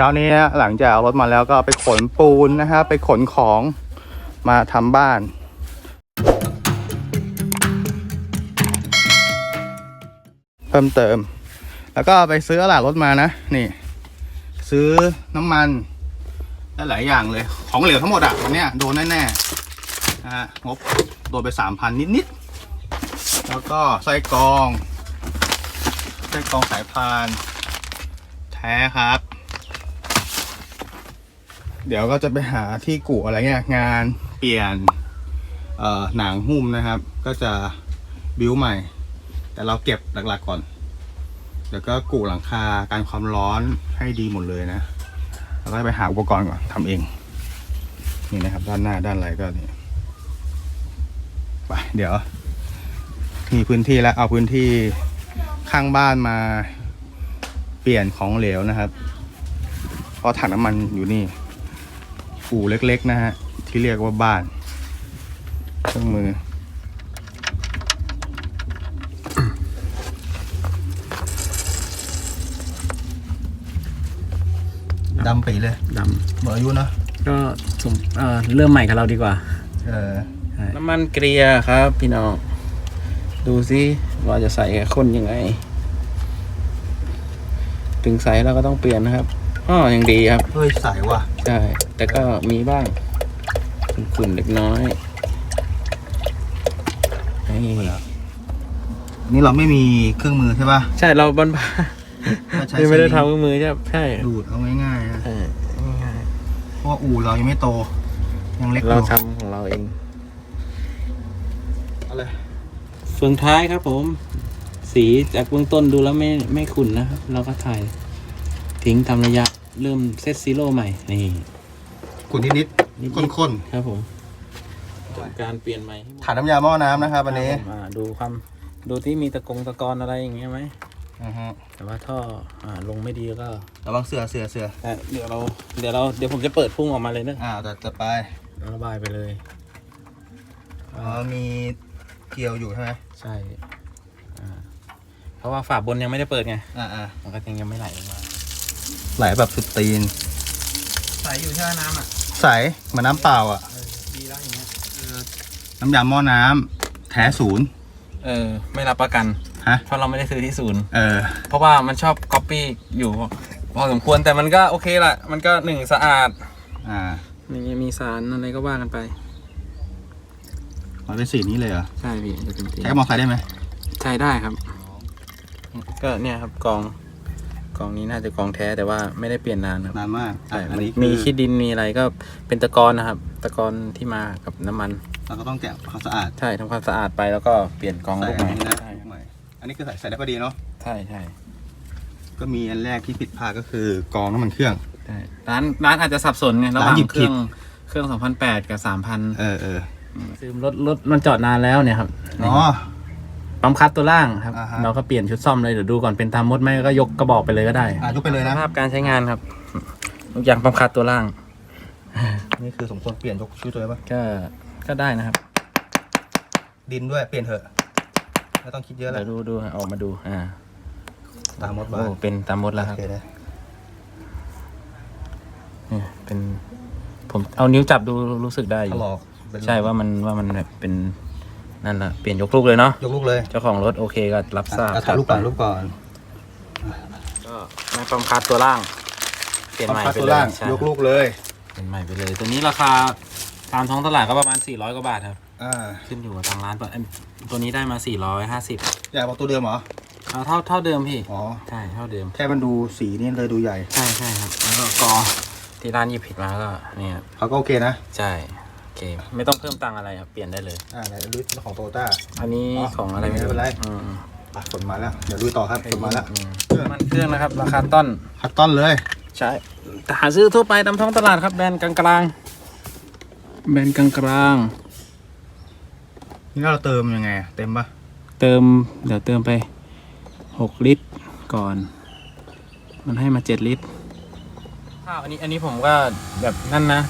ช้านี้นะหลังจากเอารถมาแล้วก็ไปขนปูนนะครับไปขนของมาทำบ้านเพิ่มเติม แล้วก็ไปซื้ออะไหล่รถมานะ นี่ ซื้อน้ำมันและหลายอย่างเลย ของเหลวทั้งหมดอะวันนี้โดนแน่ๆนะฮะงบโดนไปสามพันนิดๆ แล้วก็ไส้กรอง ไส้กรองสายพาน แท้ครับ เดี๋ยวก็จะไปหาที่กู่อะไรเงี้ยงานเปลี่ยนเอ่อหนังหุ้มนะครับ ก็จะบิวใหม่ แต่เราเก็บหลักๆก่อนแล้วก็กู่หลังคาการความร้อนให้ดีหมดเลยนะแล้วก็ไปหาอุปกรณ์ก่อนทำเอง นี่นะครับ ด้านหน้าด้านอะไรก็นี่ไปเดี๋ยว มีพื้นที่แล้วเอาพื้นที่ข้างบ้านมาเปลี่ยนของเหลวนะครับ เพราะถังน้ำมันอยู่นี่ อู่เล็กๆนะฮะ ที่เรียกว่าบ้าน เครื่องมือ ดำปีเลยดหมดอายุเนอะำก็สมเอ่อเริ่มใหม่กับเราดีกว่า เออ น้ำมันเกลียครับ พี่น้อง ดูสิว่าจะใส่กับคนยังไง ถึงใส่เราก็ต้องเปลี่ยนนะครับอ้อยังดีครับ เฮ้ยใสว่ะ ใช่ แต่ก็มีบ้างขุ่นๆเล็กน้อยนี่นี่เราไม่มีเครื่องมือใช่ป่ะใช่เราบ้านก็ใช้ๆไม่ได้สลิงทำเครื่องมือใช่ใช่ดูดเอาง่ายๆนะใช่ง่ายเพราะว่าอู่เรายังไม่โต ยังเล็กอเรายู่ทำของเราเองเอาเลยเฟืองท้ายครับผม สีจากเบื้องต้นดูแล้วไม่ไม่ขุ่นนะครับ เราก็ถ่าย ทิ้งทำระยะเริ่มเซตซีโร่ใหม่ นี่ ขุ่นนิดนิดๆๆข้นครับผมทำการเปลี่ยนใหม่ให้หมๆดฐานน้ำยาหม้อน้ำนะครับอันนี้ครับผมอ่าดูความดูที่มีตะกงตะกอนอะไรอย่างเงี้ยไหมอือฮึแต่ว่าท่ออ่าลงไม่ดีก็ระวังเสือเสือเสือแต่เดี๋ยวเราเดี๋ยวเราเดี๋ยวผมจะเปิดพุ่งออกมาเลยเนอะอ่าจะจะไประบายไปเลย อ๋อมีเกลียวอยู่ใช่ไหมใช่อ่าเพราะว่าฝาบนยังไม่ได้เปิดไง อ่าอ่ามันก็ยังยังไม่ไหลลงมาไหลแบบสุดตีน ใส่อยู่ใช่ไหมน้ำอะ ใสเหมือนน้ำเปล่าอะ ดีแล้วอย่างเงี้ยน้ำยาหม้อน้ำแท้ศูนย์ เออ ไม่รับประกันฮะ เพราะเราไม่ได้ซื้อที่ศูนย์ เออ เพราะว่ามันชอบก๊อปปี้อยู่ พอสมควรแต่มันก็โอเคละมันก็หนึ่งสะอาดอ่ามีมีสารอะไรก็ว่ากันไป มันเป็นสีนี้เลยเหรอ ใช่พี่จะเป็นสีใช้กระบอกไฟได้ไหมใช้ได้ครับ ก็เนี่ยครับกอง กองนี้น่าจะกองแท้แต่ว่าไม่ได้เปลี่ยนนานครับนานมากใช่อันมันนี้มีคือขี้ดินมีอะไรก็เป็นตะกอนนะครับ ตะกอนที่มากับน้ำมัน เราก็ต้องแกะความสะอาดใช่ทำความสะอาดไปแล้วก็เปลี่ยนกองใส่ลูกอัใหนม่นี้นะใช่ใหม่อันนี้คือใส่ใส่ได้พอดีเนาะใช่ใช่ก็มีอันแรกที่ผิดพลาดก็คือกรองน้ำมันเครื่อง ใช่ร้านร้านอาจจะสับสนไงระหว่างร้านหยิบเครื่องผิดเครื่อง2008กับ3000เออเออซื้อรถรถมันจอดนานแล้วเนี่ยครับอ๋อ ปั๊มคัดตัวล่างครับ อ่าฮะ เราก็เปลี่ยนชุดซ่อมเลยเดี๋ยวดูก่อนเป็นตามมดไหมก็ยกกระบอกไปเลยก็ได้ อะยกไปเลยสนะ ภาพการใช้งานครับทุกอย่างปั๊มคัดตัวล่าง นี่คือสมควรเปลี่ยนยกชุดเลยปะก็ก็ได้นะครับดินด้วยเปลี่ยนเถอะไม่ต้องคิดเยอะแหเดี๋ละยวดูดูออกมาดูอ่าตามมดบ้าโอ้นเป็นตามมดแล้วคโอรับเคนะเนี่ยเป็น ผมเอานิ้วจับดูรู้สึกได้อถยู่ลอกเป็นใช่ว่ามันว่ามันแบบเป็น นั่นแหละเปลี่ยนยกลูกเลยเนาะยกลูกเลยเจ้าของรถโอเคก็รับทราบอะถ่ายรูปก่อนรูปก่อนก็ไม่ปั๊มคัดตัวล่าง เปลี่ยนใหม่ปั๊มไปตัวเลยล่างใช่ยกลูกเลยเปลี่ยนใหม่ไปเลย ตัวนี้ราคาตามท้องตลาดก็ประมาณ 400กว่าบาทครับ อ่าขึ้นอยู่กับทางร้านเอ้ยตัวนี้ได้มา 450อยากบอกตัวเดิมเหรอเอาเท่าเท่าเดิมพี่ อ๋อใช่เท่าเดิม แค่มันดูสีนี่เลยดูใหญ่ใช่ใช่ครับ แล้วก็กอที่ร้านหยิบผิดมาก็เนี่ยครับเขาก็โอเคนะ ใช่โอ เค ไม่ต้องเพิ่มตังค์อะไรครับเปลี่ยนได้เลย อ่าไหนดูของโตโยต้า อันนี้อ๋อของอะไรไม่ไม่เป็นไร อืมอะฝนมาแล้ว เดี๋ยวดูต่อครับฝนมาแล้วอืมมันเครื่องนะครับ ราคาต้น คัตต้อนเลย ใช่หาซื้อทั่วไปตามท้องตลาดครับแบรนด์กลางๆแบรนด์กลางๆนี่เราเติมยังไงอะเต็มปะเติม เดี๋ยวเติมไปหกลิตรก่อน มันให้มาเจ็ดลิตรข้าวอันนี้อันนี้ผมก็แบบนั่นนะ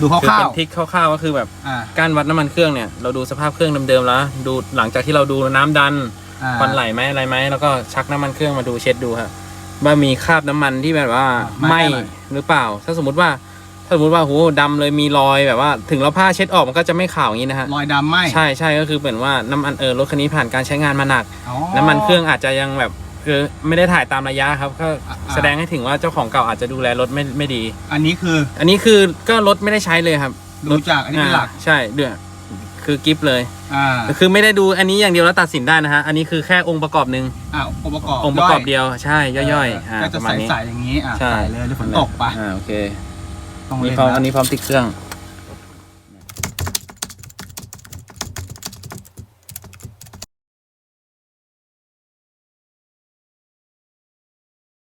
ดูคคือร่าเป็วนทริกคร่าวๆก็คือแบบๆอ่าการวัดน้ำมันเครื่องเนี่ยเราดูสภาพเครื่องเดิมๆแล้ว ดูหลังจากที่เราดูน้ำดัน อ่า ควันไหลไหมอะไรไหมแล้วก็ชักน้ำมันเครื่องมาดูเช็ดดูครับว่ามีคราบน้ำมันที่แบบว่าไหไหม้ม้อะไรหรือเปล่า ถ้าสมมติว่าถ้าสมมติว่าโหดำเลยมีรอยแบบว่า ถึงเราผ้าเช็ดออกมันก็จะไม่ขาวอย่างนี้นะฮะรอยดำไหมใช่ใช่ก็คือเหมือนว่าน้ำมันเออรถคันนี้ผ่านการใช้งานมาหนัก อ๋อ น้ำมันเครื่องอาจจะยังแบบ เออไม่ได้ถ่ายตามระยะครับก็อ่า แสดงให้ถึงว่าเจ้าของเก่าอาจจะดูแลรถไม่ไม่ดี อันนี้คืออันนี้คือก็รถไม่ได้ใช้เลยครับดูจากอันนี้เป็นหลักอ่าใช่เดือคือกิฟต์เลย อ่าคือไม่ได้ดูอันนี้อย่างเดียวแล้วตัดสินได้นะฮะ อันนี้คือแค่องค์ประกอบหนึ่งอ่าองค์ประกอบองค์ประกอบย่เดียวใช่ย่อยๆอ่าก็ปจะระมาณนี้ใสๆอย่างนี้อะใช่ ใส่เลยหรือฝนตกปะอ่าโอเคต้องนี่เล่นพร้อมนะอันนี้พร้อมติดเครื่อง